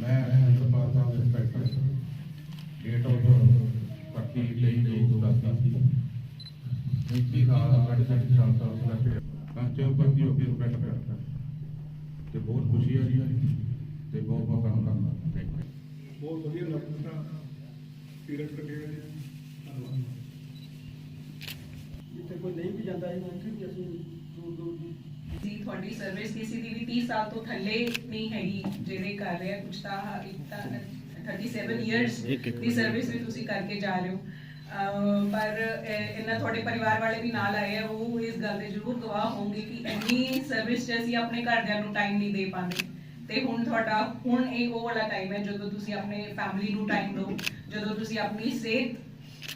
ਮੈਂ Harinderpal Sahib inspector date of ਪੱਤੀ ਲਈ ਦੋ ਦੱਸਦਾ ਸੀ। 35 ਸਾਲ ਸਾਢੇ ਸੱਠ ਸਾਲ ਦਾ ਉਸਦਾ ਪਿਆ ਕੰਚੇ ਪੱਤੀ ਹੋ ਕੇ ਰਿਪੈਟ ਕਰਦਾ ਤੇ ਬਹੁਤ ਖੁਸ਼ੀ ਆ ਰਹੀ ਹੈ ਤੇ ਬਹੁਤ ਬਹੁਤ ਧੰਨਵਾਦ ਥੈਂਕ ਯੂ ਬਹੁਤ ਵਧੀਆ ਲੱਗਦਾ ਪੀਰੀਅਡ ਕੱਢਿਆ ਜੀ ਧੰਨਵਾਦ। ਜਿੱਥੇ ਕੋਈ ਨਹੀਂ ਵੀ ਜਾਂਦਾ ਇਹਨਾਂ ਇੱਥੇ ਵੀ ਅਸੀਂ ਦੀ ਤੁਹਾਡੀ ਸਰਵਿਸ ਕਿਸੇ ਦੀ ਵੀ 30 ਸਾਲ ਤੋਂ ਥੱਲੇ ਨਹੀਂ ਹੈਗੀ ਜਿਹੜੇ ਕਰ ਰਹੇ ਆ ਕੁਝ ਤਾਂ ਇੱਕ ਤਾਂ 37 ਇਅਰਸ ਦੀ ਸਰਵਿਸ ਵੀ ਤੁਸੀਂ ਕਰਕੇ ਜਾ ਰਹੇ ਹੋ। ਪਰ ਇਹ- ਇਹਨਾਂ ਤੁਹਾਡੇ ਪਰਿਵਾਰ ਵਾਲੇ ਵੀ ਨਾਲ ਆਏ ਆ ਉਹ ਇਸ ਗੱਲ ਦੇ ਜ਼ਰੂਰ ਗਵਾਹ ਹੋਣਗੇ ਕਿ ਇੰਨੀ ਸਰਵਿਸ 'ਚ ਅਸੀਂ ਆਪਣੇ ਘਰਦਿਆਂ ਨੂੰ ਟਾਈਮ ਨਹੀਂ ਦੇ ਪਾਉਂਦੇ। ਤੇ ਹੁਣ ਤੁਹਾਡਾ ਹੁਣ ਇਹ ਉਹ ਵਾਲਾ ਟਾਈਮ ਹੈ ਜਦੋਂ ਤੁਸੀਂ ਆਪਣੇ ਫੈਮਿਲੀ ਨੂੰ ਟਾਈਮ ਦਿਓ ਜਦੋਂ ਤੁਸੀਂ ਆਪਣੀ ਸਿਹਤ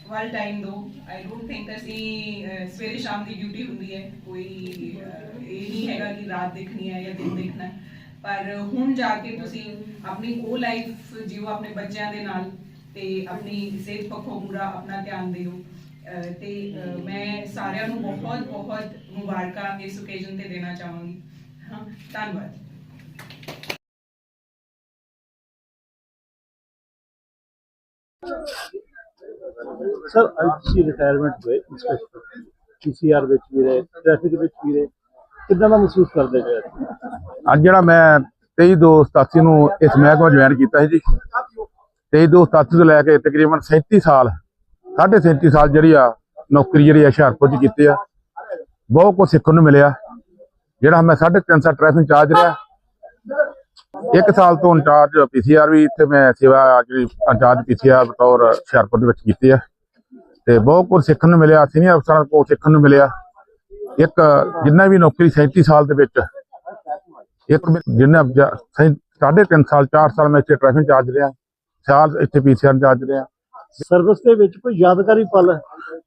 ਵੱਲ ਟਾਈਮ ਦਿਓ ਆਈ ਡੋਨਟ ਥਿੰਕ ਅਸੀਂ ਸਵੇਰੇ ਸ਼ਾਮ ਦੀ ਡਿਊਟੀ ਹੁੰਦੀ ਹੈ, ਕੋਈ ਇਹ ਨਹੀਂ ਹੈਗਾ ਕਿ ਰਾਤ ਦੇਖਣੀ ਹੈ ਜਾਂ ਦਿਨ ਦੇਖਣਾ ਪਰ ਹੁਣ ਜਾ ਕੇ ਤੁਸੀਂ ਆਪਣੀ ਉਹ ਲਾਈਫ ਜਿਓ ਆਪਣੇ ਬੱਚਿਆਂ ਦੇ ਨਾਲ ਤੇ ਆਪਣੀ ਸਿਹਤ ਪੱਖੋਂ ਪੂਰਾ ਆਪਣਾ ਧਿਆਨ ਦਿਓ। ਤੇ ਮੈਂ ਸਾਰਿਆਂ ਨੂੰ ਬਹੁਤ ਬਹੁਤ ਮੁਬਾਰਕਾਂ ਇਸ ਓਕੇਜ਼ਨ ਤੇ ਦੇਣਾ ਚਾਹਾਂਗੀ। ਹਾਂ, ਧੰਨਵਾਦ। ਸਰ ਅੱਜ ਤੁਸੀਂ ਰਿਟਾਇਰਮੈਂਟ ਹੋਏ ਇੰਸਪੈਕਟਰ ਪੀਸੀਆਰ ਵਿੱਚ ਵੀ ਰਹੇ ਟ੍ਰੈਫਿਕ ਵਿੱਚ ਵੀ ਰਹੇ। ਕਿੱਦਾਂ ਦਾ ਮਹਿਸੂਸ ਕਰਦੇ ਪਏ ਅੱਜ? ਜਿਹੜਾ ਮੈਂ 23 ਦੋ 87 ਨੂੰ ਇਸ ਮਹਿਕਮਾ ਜੁਆਇਨ ਕੀਤਾ ਸੀ ਜੀ। 23 ਦੋ 87 ਤੋਂ ਲੈ ਕੇ ਤਕਰੀਬਨ 37 ਸਾਲ, ਸਾਢੇ 37 ਸਾਲ ਜਿਹੜੀ ਆ ਨੌਕਰੀ ਜਿਹੜੀ ਆ ਹੁਸ਼ਿਆਰਪੁਰ ਚ ਕੀਤੀ ਆ। ਬਹੁਤ ਕੁਝ ਸਿੱਖਣ ਨੂੰ ਮਿਲਿਆ। ਜਿਹੜਾ ਮੈਂ ਸਾਢੇ ਤਿੰਨ ਸਾਲ ਟ੍ਰੈਫਿਕ ਚਾਰਜ ਰਿਹਾ ਇੱਕ ਸਾਲ ਤੋਂ ਇੰਚਾਰਜ ਪੀਸੀਆਰ ਵੀ ਇੱਥੇ ਮੈਂ ਸੇਵਾ ਜਿਹੜੀ ਇੰਚਾਰਜ ਪੀਸੀਆਰ ਬਤੌਰ ਹੁਸ਼ਿਆਰਪੁਰ ਦੇ ਵਿੱਚ ਕੀਤੀ ਆ। ਤੇ ਬਹੁਤ ਕੁਝ ਸਿੱਖਣ ਨੂੰ ਮਿਲਿਆ ਸੀਨੀਅਰ ਅਫਸਰਾਂ ਕੋਲ ਸਿੱਖਣ ਨੂੰ ਮਿਲਿਆ। ਇੱਕ ਜਿੰਨਾ ਵੀ ਨੌਕਰੀ 37 ਸਾਲ ਦੇ ਵਿੱਚ ਇੱਕ ਜਿੰਨਾ ਜ- ਸੈਂ- ਸਾਢੇ ਤਿੰਨ ਸਾਲ 4 ਸਾਲ ਮੈਂ ਇੱਥੇ ਟ੍ਰੈਫਿਕ ਚਾਰਜ ਰਿਹਾ। ਸਾਲ ਇੱਥੇ ਪੀਸੀਆਰ ਚਾਰਜ ਰਿਹਾ। ਸਰਵਿਸ ਦੇ ਵਿੱਚ ਕੋਈ ਯਾਦਗਾਰੀ ਪਲ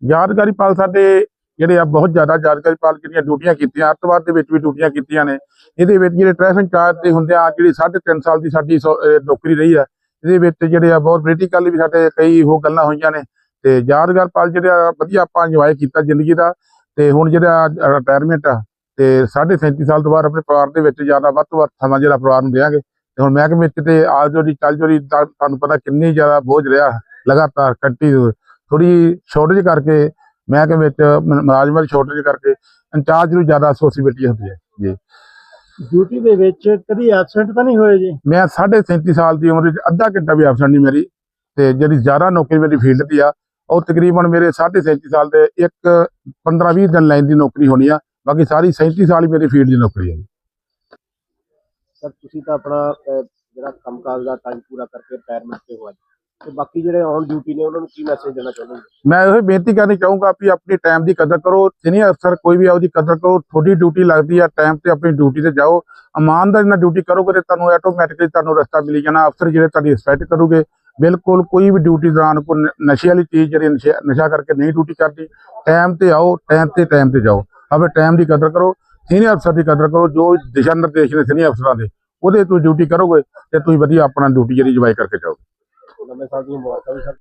ਯਾਦਗਾਰੀ ਪਲ ਸਾਡੇ ਜਿਹੜੇ ਆ ਬਹੁਤ ਜ਼ਿਆਦਾ ਯਾਦਗਾਰੀ ਪਲ ਜਿਹੜੀਆਂ ਡਿਊਟੀਆਂ ਕੀਤੀਆਂ ਅੱਤਵਾਦ ਦੇ ਵਿੱਚ ਵੀ ਡਿਊਟੀਆਂ ਕੀਤੀਆਂ ਨੇ। ਇਹਦੇ ਵਿੱਚ ਜਿਹੜੇ ਟ੍ਰੈਫਿਕ ਚਾਰਜ ਦੇ ਹੁੰਦੇ ਆ, ਜਿਹੜੀ ਸਾਢੇ ਤਿੰਨ ਸਾਲ ਦੀ ਸਾਡੀ ਨੌਕਰੀ ਰਹੀ ਆ, ਇਹਦੇ ਵਿੱਚ ਜਿਹੜੇ ਆ ਬਹੁਤ ਕ੍ਰਿਟੀਕਲ ਵੀ ਸਾਡੇ ਕਈ ਉਹ ਗੱਲਾਂ ਹੋਈਆਂ ਨੇ। ਤੇ ਯਾਦਗਾਰ ਪਲ ਜਿਹੜਾ ਵਧੀਆ ਆਪਾਂ ਇੰਜੋਏ ਕੀਤਾ ਜ਼ਿੰਦਗੀ ਦਾ। ਤੇ ਹੁਣ ਜਿਹੜਾ ਰਿਟਾਇਰਮੈਂਟ ਆ, ਤੇ ਸਾਢੇ 37 ਸਾਲ ਤੋਂ ਬਾਅਦ ਆਪਣੇ ਪਰਿਵਾਰ ਦੇ ਵਿੱਚ ਜ਼ਿਆਦਾ ਵੱਧ ਤੋਂ ਵੱਧ ਸਮਾਂ ਜਿਹੜਾ ਪਰਿਵਾਰ ਨੂੰ ਦੇਵਾਂਗੇ। ਤੇ ਹੁਣ ਮਹਿਕਮੇ ਵਿੱਚ ਤੇ ਆਲ ਜੋੜੀ ਚੱਲ ਜੋੜੀ ਤੁਹਾਨੂੰ ਪਤਾ ਕਿੰਨੀ ਜ਼ਿਆਦਾ ਬੋਝ ਰਿਹਾ, ਲਗਾਤਾਰ ਕੰਟੀਨਿਊ ਥੋੜੀ ਸ਼ੋਰਟੇਜ ਕਰਕੇ ਮਹਿਕਮੇ ਵਿੱਚ ਮ- ਮੁਲਾਜ਼ਮਾਂ ਦੀ ਸ਼ਾਰਟੇਜ ਕਰਕੇ ਇੰਚਾਰਜ ਨੂੰ ਜ਼ਿਆਦਾ ਅਸੋਸੀਏਟੀ ਹੁੰਦੀ ਹੈ ਜੀ। ਡਿਊਟੀ ਦੇ ਵਿੱਚ ਕਦੀ ਐਬਸੈਂਟ ਤਾਂ ਨਹੀਂ ਹੋਏ ਜੀ? ਮੈਂ ਸਾਢੇ 37 ਸਾਲ ਦੀ ਉਮਰ ਵਿੱਚ ਅੱਧਾ ਘੰਟਾ ਵੀ ਐਬਸੈਂਟ ਨਹੀਂ ਮੇਰੀ ਤੇ ਜਿਹੜੀ ਜ਼ਿਆਦਾ ਨੌਕਰੀ ਮੇਰੀ ਫੀਲਡ ਦੀ ਆ ਉਹ ਤਕਰੀਬਨ ਮੇਰੇ ਸਾਢੇ 37 ਸਾਲ ਦੇ ਇੱਕ 15-20 ਦਿਨ ਲਾਈਨ ਦੀ ਨੌਕਰੀ ਹੋਣੀ ਆ ਬਾਕੀ ਸਾਰੀ 37 ਸਾਲ ਹੀ ਮੇਰੀ ਫੀਲਡ ਦੀ ਨੌਕਰੀ ਹੈ ਸਰ ਤੁਸੀਂ ਤਾਂ ਆਪਣਾ ਜਿਹੜਾ ਕੰਮਕਾਜ ਦਾ ਟਾਈਮ ਪੂਰਾ ਕਰਕੇ ਰਿਟਾਇਰਮੈਂਟ ਤੇ ਹੋ ਅੱਜ। ਤੇ ਬਾਕੀ ਜਿਹੜੇ ਔਨ ਡਿਊਟੀ ਨੇ, ਉਹਨਾਂ ਨੂੰ ਕੀ ਮੈਸੇਜ ਦੇਣਾ ਚਾਹੁੰਦੇ ਹੋ? ਮੈਂ ਇਹ ਬੇਨਤੀ ਕਰਨੀ ਚਾਹੂੰਗਾ ਵੀ ਆਪਣੀ ਟਾਈਮ ਦੀ ਕਦਰ ਕਰੋ। ਸੀਨੀਅਰ ਅਫਸਰ ਕੋਈ ਵੀ ਆ ਕਦਰ ਕਰੋ। ਤੁਹਾਡੀ ਡਿਊਟੀ ਲੱਗਦੀ ਆ ਟਾਈਮ ਤੇ ਆਪਣੀ ਡਿਊਟੀ ਤੇ ਜਾਓ। ਇਮਾਨਦਾਰੀ ਨਾਲ ਡਿਊਟੀ ਕਰੋਗੇ ਤੇ ਤੁਹਾਨੂੰ ਆਟੋਮੈਟਿਕਲੀ ਤੁਹਾਨੂੰ ਰਸਤਾ ਮਿਲੀ ਜਾਣਾ। ਅਫਸਰ ਜਿਹੜੇ ਤੁਹਾਡੀ ਰਿਸਪੈਕਟ ਕਰੋਗੇ, ਬਿਲਕੁਲ ਕੋਈ ਵੀ ਡਿਊਟੀ ਦੌਰਾਨ ਕੋਈ ਨਸ਼ੇ ਵਾਲੀ ਚੀਜ਼ ਜਿਹੜੀ ਨਸ਼ਾ ਨਸ਼ਾ ਕਰਕੇ ਨਹੀਂ ਡਿਊਟੀ ਕਰਦੀ ਟਾਈਮ ਤੇ ਆਓ ਟਾਈਮ ਤੇ ਟਾਈਮ ਤੇ ਜਾਓ। ਆਪਣੇ ਟਾਈਮ ਦੀ ਕਦਰ ਕਰੋ ਸੀਨੀਅਰ ਅਫਸਰ ਦੀ ਕਦਰ ਕਰੋ, ਜੋ ਦਿਸ਼ਾ ਨਿਰਦੇਸ਼ ਨੇ ਸੀਨੀਅਰ ਅਫਸਰਾਂ ਦੇ, ਉਹਦੇ ਤੁਸੀਂ ਡਿਊਟੀ ਕਰੋਗੇ ਤੇ ਤੁਸੀਂ ਵਧੀਆ ਆਪਣਾ ਡਿਊਟੀ ਜਿਹੜੀ ਜਵਾਈ ਕਰਕੇ ਜਾਓਗੇ। ਨਵੇਂ ਸਾਲ ਦੀਆਂ ਮੁਬਾਰਕਾਂ ਵੀ ਸਰ